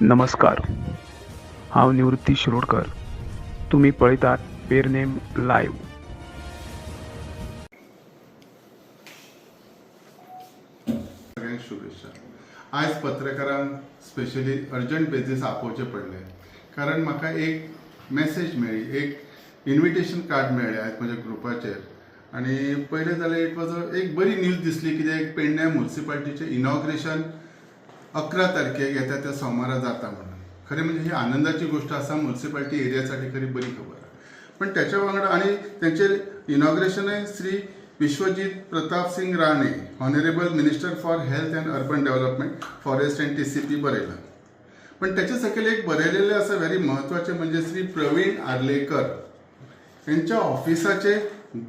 नमस्कार. हांव निवृत्ती शिरोडकर. तुमी पळयतात पेरनेम लायव्ह शुभेच्छा. आयज पत्रकारांक स्पेशली अर्जंट बेजीस आपोवचें पडलें. कारण म्हाका एक मॅसेज मेळ्ळी एक इन्विटेशन कार्ड मेळ्ळें आयज म्हज्या ग्रुपाचेर. आनी पयलें जाल्यार इट वॉज एक बरी न्यूज दिसली कित्याक पेडण्या म्युन्सिपाल्टीचें इनॉग्रेशन अकरा तारखेक येता त्या सोमारा जाता म्हणून. खरें म्हणजे ही आनंदाची गोष्ट आसा म्युन्सिपाल्टी एरियासाठी खरी बरी खबर पण त्याच्या वांगडा आणि त्यांचे inauguration Shri Vishwajit Pratap Singh Rane honourable minister for health and urban development forest and T C P बरयला पण त्याच्या सकयल एक बरयलेले आसा व्हेरी महत्त्वाचे म्हणजे श्री प्रवीण आर्लेकर यांच्या ऑफिसाचे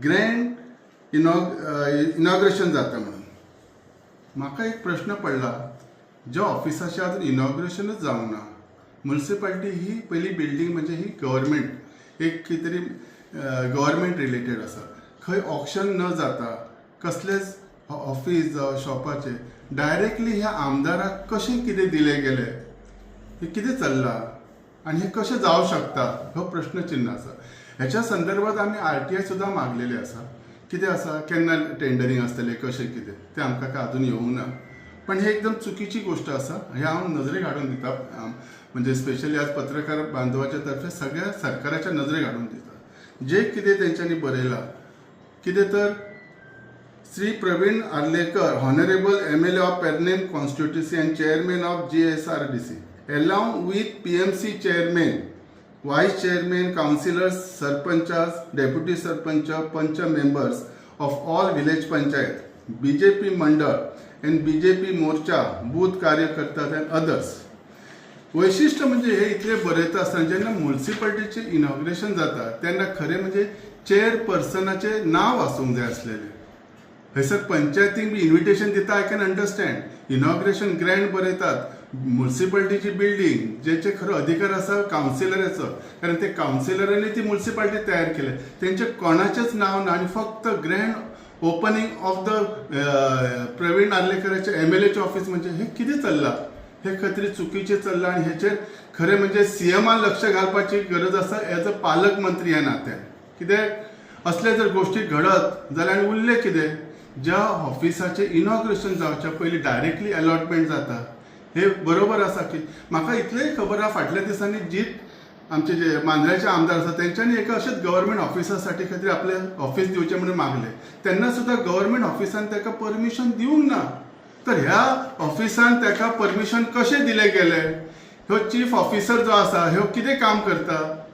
ग्रँड इनॉग इनॉग्रेशन जाता म्हणून. म्हाका एक प्रश्न पडला. ज्या ऑफिसाचे अजून इनॉग्रेशनच जावंक ना म्युन्सिपाल्टी ही पहिली बिल्डींग म्हणजे ही गव्हर्मेंट एक कितें तरी गव्हर्मेंट रिलेटेड आसा खंय ऑप्शन न जाता कसलेच ऑफिस जावं शॉपाचे डायरेक्टली ह्या आमदाराक कशें कितें दिलें गेलें? हे कितें चल्लां? आनी हे कशें जावं शकता हो प्रश्न चिन्ह आसा ह्याच्या संदर्भात आमी आर टी आय सुद्दां मागलेले आसा कितें आसा केन्ना टेंडरींग आसतलें कशें कितें? तें आमकां अजून येवंक ना. पण हे एकदम चुकीची गोष्ट आसा हे हांव नजरे घालून दिता म्हणजे स्पेशली आज पत्रकार बांधवाच्या तर्फे सगळ्या सरकाराच्या नजरे घालून दिता जे कितें तेंच्यांनी बरयलां कितें तर Shri Pravin Arlekar honourable M L A of Pernem constituency and chairman of G S R D C along with PMC chairman, vice chairman, councillors, sarpanchas, deputy sarpanch, panch members of all village panchayat, BJP mandal and B J P Morcha booth कार्यकर्तात and others वैशिष्ट्य म्हणजे हे इतले बरयता आसतना जेन्ना म्युन्सिपाल्टीचे inauguration जाता तेन्ना खरें म्हणजे चेअरपर्सनाचे नाव आसूंक जाय आसलेलें थंयसर पंचायतीन बी इन्विटेशन दिता I can understand inauguration grand बरयतात म्युन्सिपाल्टीची बिल्डींग जेचे खरो अधिकार आसा कावन्सिलराचो कारण ते कावन्सिलरांनी ती म्युन्सिपाल्टी तयार केल्या तेंचे कोणाचेच नाव ना आनी फक्त grand opening of the Pravin आर्लेकराचे M L एचे ऑफिस म्हणजे हे कितें चल्लां? हे खत्री चुकीचें चल्लां आनी हेचेर खरें म्हणजे सीएमान लक्ष घालपाची गरज आसा एज अ पालक मंत्री ह्या नात्यान कित्याक असले जर गोश्टी घडत जाल्यार आनी उरलें कितें? ज्या ऑफिसाचें इनॉग्रेशन जावच्या पयलीं डायरेक्टली अलॉटमेंट जाता. हे बरोबर आसा की म्हाका इतलेंय खबर आहा फाटल्या दिसांनी जीत आमचे जे मांजऱ्याचे आमदार आसा तेंच्यांनी एका अशेंच गव्हर्मेंट ऑफिसासाठी खातीर आपलें ऑफिस दिवचें म्हणून मागलें. तेन्ना सुद्दां गव्हर्मेंट ऑफिसान ताका परमिशन दिवंक ना. तर ह्या ऑफिसान ताका परमिशन कशें दिलें गेलें? ह्यो चीफ ऑफिसर जो आसा ह्यो कितें काम करता?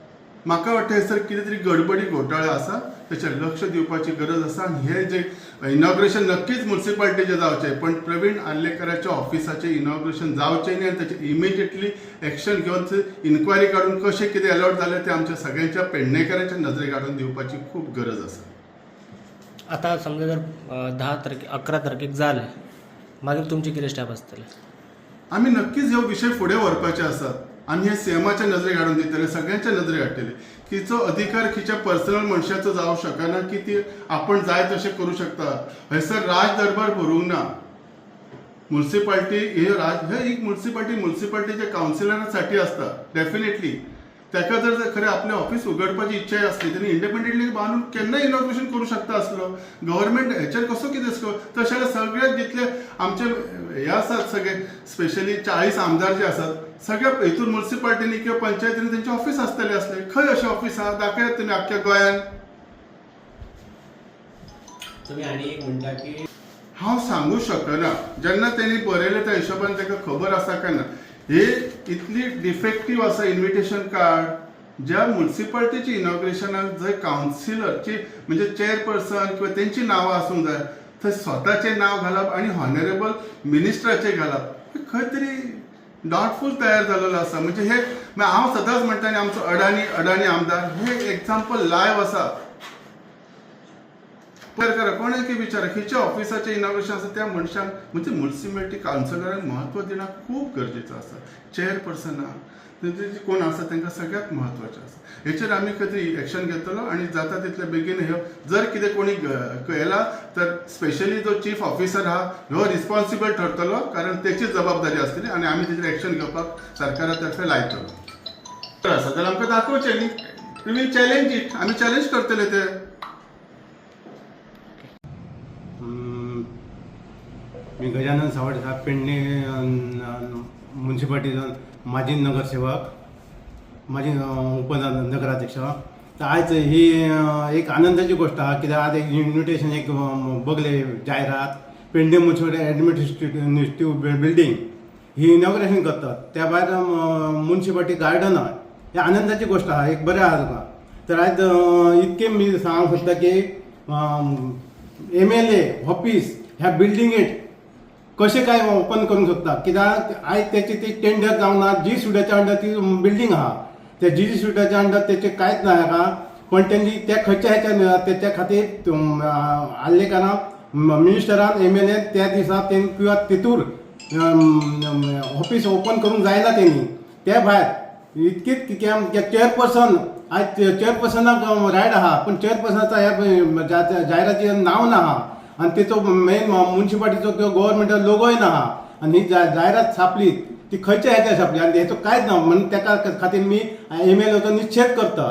म्हाका वाटतं हयसर कितें तरी गडबडी घोटाळे आसा तेचेर लक्ष दिवपाची गरज आसा आनी हे जे इनॉग्रेशन नक्कीच म्युन्सिपाल्टीचें जावचें पण प्रवीण आर्लेकराच्या ऑफिसाचें इनॉग्रेशन जावचें न्ही. आनी ताचेर इमिजिएटली एक्शन घेवन इन्क्वायरी काडून कशें कितें अलॉट जालें तें आमच्या सगळ्यांच्या पेडणेकारांच्या नजरेक हाडून दिवपाची खूब गरज आसा आता समजा जर दहा तारखे अकरा तारखेक जालें मागीर तुमचे कितें स्टेप आसतले आमी नक्कीच ह्यो विशय फुडें व्हरपाचे आसात आनी हे सीएमाच्या नजरेक हाडून दितले सगळ्यांच्या नजरेक हाडटले तिचो अधिकार खिच्या पर्सनल मनशाचो जावं शकना की ती आपण जाय तशें करूं शकता हयसर राज दरबार भरूंक ना म्युन्सिपाल्टी हे राज हे एक म्युन्सिपाल्टी म्युन्सिपाल्टीच्या कावन्सिलरांसाठी आसता डेफिनेटली ताका जर जर खरें आपलें ऑफिस उगडपाची इच्छा आसली तेणी इंडिपेंडंटली बांदून केन्नाय इनॉग्रेशन करूं शकता आसलो गव्हर्मेंट हेचेर कसो कितें असलो तशें सगळे जितले आमचे हे आसात सगळे स्पेशली चाळीस आमदार जे आसात सगळ्या हितून म्युन्सिपाल्टीनी किंवा पंचायतीनी तेंचे ऑफिस आसतले असले खंय अशें ऑफिस आहा दाखयात तुमी आख्ख्या गोंयांत तुम्ही एक म्हणटा की हांव सांगू शकना. जेन्ना तेणी बरयलें त्या हिशोबान ताका खबर आसा काय ना हे इतली डिफेक्टिव्ह आसा इन्विटेशन कार्ड ज्या म्युन्सिपाल्टीची इनॉग्रेशनाक जंय कावन्सिलरची म्हणजे चेअरपर्सन किंवा त्यांची नांवां आसूंक जाय थंय स्वताचें नांव घालप आनी हॉनरेबल मिनिस्टराचें घालप हे खंय तरी डाउटफूल तयार जालेलो आसा म्हणजे हे हांव सदांच म्हणटा न्ही आमचो अडाणी अडाणी आमदार हे एक्झाम्पल लायव्ह आसा करा कोणें की विचारा? खंयच्या ऑफिसाचें इनॉग्रेशन आसा त्या मनशाक म्हणजे म्युन्सिपॅलिटी कावन्सिलरांक म्हत्व दिणं खूब गरजेचं आसा चेअरपर्सन कोण आसा तांकां सगळ्यात म्हत्वाचें आसा हेचेर आमी खंय एक्शन घेतलो आनी जाता तितले बेगीन ह्यो जर कितें कोणी केला तर स्पेशली जो चीफ ऑफिसर आहा ह्यो रिस्पॉन्सिबल ठरतलो कारण त्याची जबाबदारी आसतली आनी आमी तेचेर एक्शन घेवपाक सरकारा तर्फे लायतलो आसा जाल्यार आमकां दाखोवचें न्ही वी वील चॅलेंज इट आमी चॅलेंज करतले ते. मी गजानन सावड साहेब पेडणे म्युन्सिपाल्टीचो माजी नगरसेवक माजी अं, उपनगराध्यक्ष तर आयज ही एक आनंदाची गोष्ट आहा कित्याक आज एक इन्व्हिटेशन एक बघले बगले जायरात पेडणे म्युन्सिपाल्टी एडमिनिस्ट्रेटिव्ह बिल्डींग ही इनॉग्रेशन करतात. त्या भायर म्युन्सिपाल्टी गार्डन आहा. हे आनंदाची गोष्ट आहा एक बरें आहा तुका तर आयज इतकें मी सांगूंक सोदता की एम एल ए ऑफिस ह्या बिल्डिंगेत कशें काय ओपन करूंक सोदता कित्याक आयज तेची ती टेंडर जावंक ना जी सुड्याच्या अंडर ती बिल्डींग आहा त्या जी सुड्याच्या अंडर तेचे कांयच ना हाका पण त्यांनी त्या खंयच्या ह्याच्या त्याच्या खातीर तुम- अं, मिनिस्टरान एम एल ए त्या दिसा तें किंवा तेतूर ऑफिस ओपन करूंक जायना तेणी त्या भायर इतकीच चेअरपर्सन आयज चेअरपर्सनाक रायट आहा पण चेअरपर्सनाचा ह्या जा- नांव ना आहा आनी तेचो मेन म्युन्सिपाल्टीचो किंवा गव्हर्मेंटा लोगोय ना हा आनी ही जा- जायरात छापली ती खंयच्या ह्याच्या छापली. आनी हेचो कांयच ना म्हणून तेका खातीर मी एम एल एचो निषेध करता